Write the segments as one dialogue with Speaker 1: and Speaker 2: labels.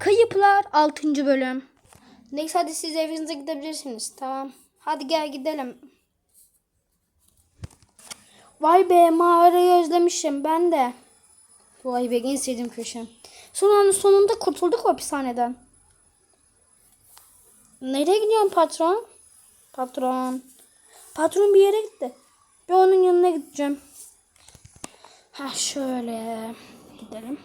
Speaker 1: Kayıplar 6. bölüm. Neyse hadi siz evinize gidebilirsiniz. Tamam. Hadi gel gidelim. Vay be mağarayı özlemişim ben de. Vay be en sevdiğim köşem. Sonunda, sonunda kurtulduk hapishaneden. Nereye gidiyorsun patron? Patron. Patron bir yere gitti. Bir onun yanına gideceğim. Ha şöyle gidelim.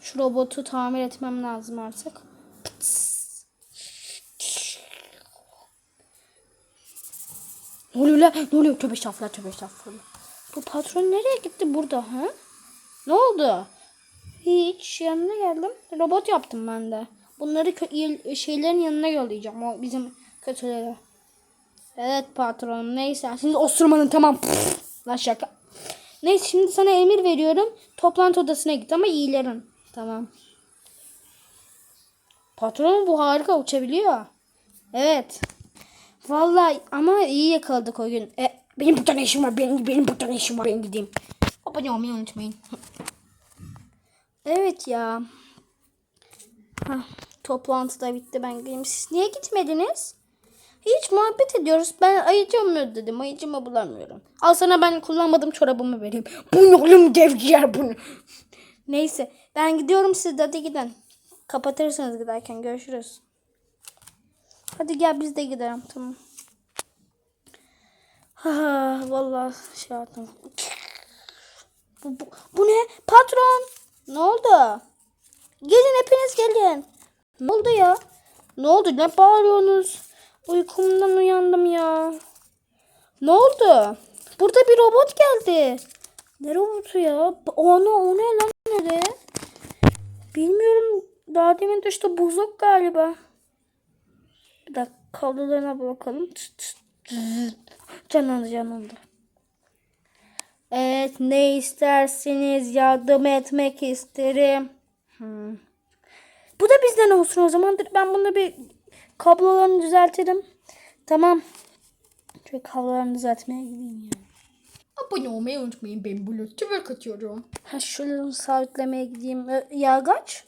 Speaker 1: Şu robotu tamir etmem lazım artık. Ne oluyor lan? Ne oluyor? Tövbe estağfurullah, tövbe estağfurullah. Bu patron nereye gitti burada ha? Ne oldu? Hiç yanına geldim. Robot yaptım ben de. Bunları şeylerin yanına yollayacağım. O bizim kötülere. Evet patron neyse. Şimdi osurmanın tamam. Pff, lan şaka. Neyse şimdi sana emir veriyorum. Toplantı odasına git ama iyilerin. Tamam. Patron bu harika uçabiliyor. Evet. Vallahi ama iyi yakaladık o gün. E, benim burada ne işim var? Benim, benim burada ne işim var? Ben gideyim. Abone olmayı unutmayın. evet ya. Hah, toplantı da bitti ben gideyim. Siz niye gitmediniz? Hiç muhabbet ediyoruz. Ben ayıcım mı dedim. Ayıcımı bulamıyorum. Al sana ben kullanmadığım çorabımı vereyim. Bu oğlum devciğer bunu. Neyse ben gidiyorum siz de hadi gidin. Kapatırsınız giderken görüşürüz. Hadi gel biz de gidelim tamam. Ha vallahi şey yaptım. Bu, bu, bu ne? Patron. Ne oldu? Gelin hepiniz gelin. Ne oldu ya? Ne oldu? Ne bağırıyorsunuz? Uykumdan uyandım ya. Ne oldu? Burada bir robot geldi. Ne robotu ya? O ne, o ne lan nereye? Bilmiyorum. Daha demin düştü buzluk galiba. Bir dakika kablolarına bakalım. Canlandı canlandı. Evet ne isterseniz yardım etmek isterim. Hmm. Bu da bizden olsun o zamandır. Ben bunu bir kablolarını düzeltirim. Tamam. Şöyle kablolarını düzeltmeye gideyim ya.
Speaker 2: Abone olmayı unutmayın. Ben Bluetooth katıyorum.
Speaker 1: Ha şunu sabitlemeye gideyim. Yağgaç.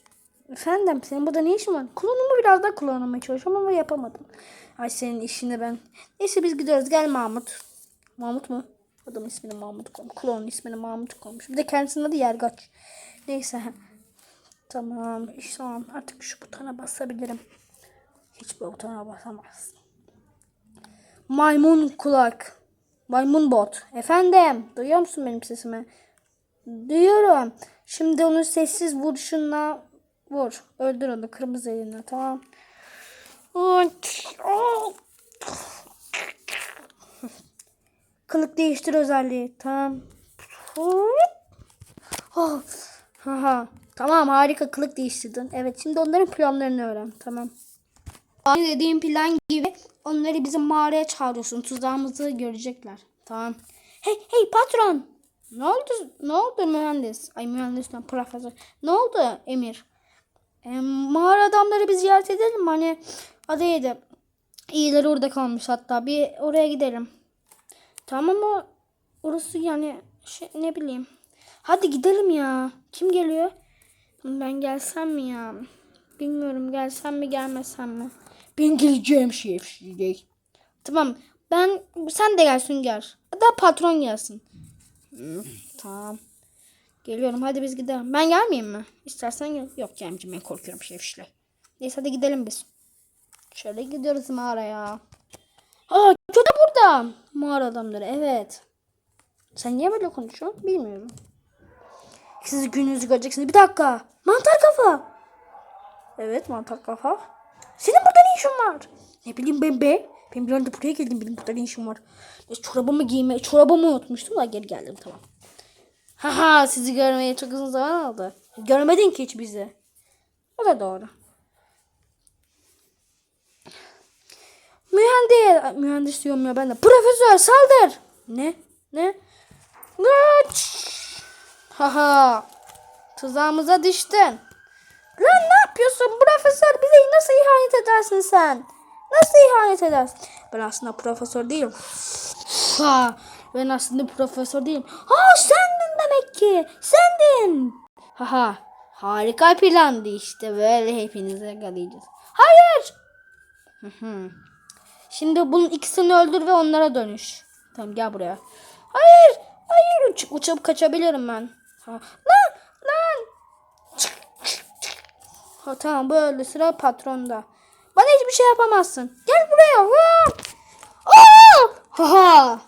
Speaker 1: Efendim senin burada ne işin var? Klonumu biraz daha klonlamaya çalışıyorum ama yapamadım. Ay senin işini ben. Neyse biz gidiyoruz. Gel Mahmut. Mahmut mu? Adam ismini Mahmut koymuş. Klonun ismini Mahmut koymuş. Bir de kendisinin adı Yergaç. Neyse. Tamam. İşte tamam. Artık şu butona basabilirim. Hiç bu butona basamaz. Maymun kulak. Maymun bot. Efendim. Duyuyor musun benim sesimi? Duyuyorum. Şimdi onu sessiz vuruşunla vur. Öldür onu kırmızı eline tamam. Kılık değiştir özelliği. Tamam. Haha. Tamam harika kılık değiştirdin. Evet şimdi onların planlarını öğren. Tamam. Aynı dediğim plan gibi onları bizim mağaraya çağırıyorsun. Tuzağımızı görecekler. Tamam. Hey hey patron. Ne oldu? Ne oldu mühendis? Ay mühendis lan profesör. Ne oldu Emir? E, mağara adamları bir ziyaret edelim? Hani adı neydi? İyileri orada kalmış hatta. Bir oraya gidelim. Tamam ama orası yani şey, ne bileyim. Hadi gidelim ya. Kim geliyor? Ben gelsem mi ya? Bilmiyorum gelsem mi gelmesem mi? Ben geleceğim şef. Tamam. Ben sen de gelsin gel. Da patron gelsin. Tamam. Geliyorum hadi biz gidelim. Ben gelmeyeyim mi? İstersen gel. Yok gelmeyeceğim ben korkuyorum şefşle. Neyse hadi gidelim biz. Şöyle gidiyoruz mağaraya. Aa kötü burada. Mağara adamları evet. Sen niye böyle konuşuyorsun bilmiyorum. Siz gününüzü göreceksiniz. Bir dakika. Mantar kafa. Evet mantar kafa. Senin burada ne işin var? Ne bileyim ben be. Ben bir anda buraya geldim. Benim burada ne işim var? Ya, çorabımı giyme, çorabımı unutmuştum da geri geldim tamam. Haha sizi görmeye çok uzun zaman oldu. Görmedin ki hiç bizi. O da doğru. Mühendis, mühendis diyorum ya ben de. Profesör saldır. Ne? Ne? Kaç. Haha. Tuzağımıza düştün. Lan ne yapıyorsun? Profesör bize nasıl ihanet edersin sen? Nasıl ihanet edersin? Ben aslında profesör değilim. Ha, ben aslında profesör değilim. Ha sendin demek ki. Sendin. Haha. Harika plandı işte. Böyle hepinizi yakalayacağız. Hayır. Şimdi bunun ikisini öldür ve onlara dönüş. Tamam gel buraya. Hayır. Hayır. Uç, uçup kaçabilirim ben. Ha. Lan. Lan. Ha, tamam böyle sıra patronda. Şey yapamazsın. Gel buraya. Ha. Aa! Ha ha.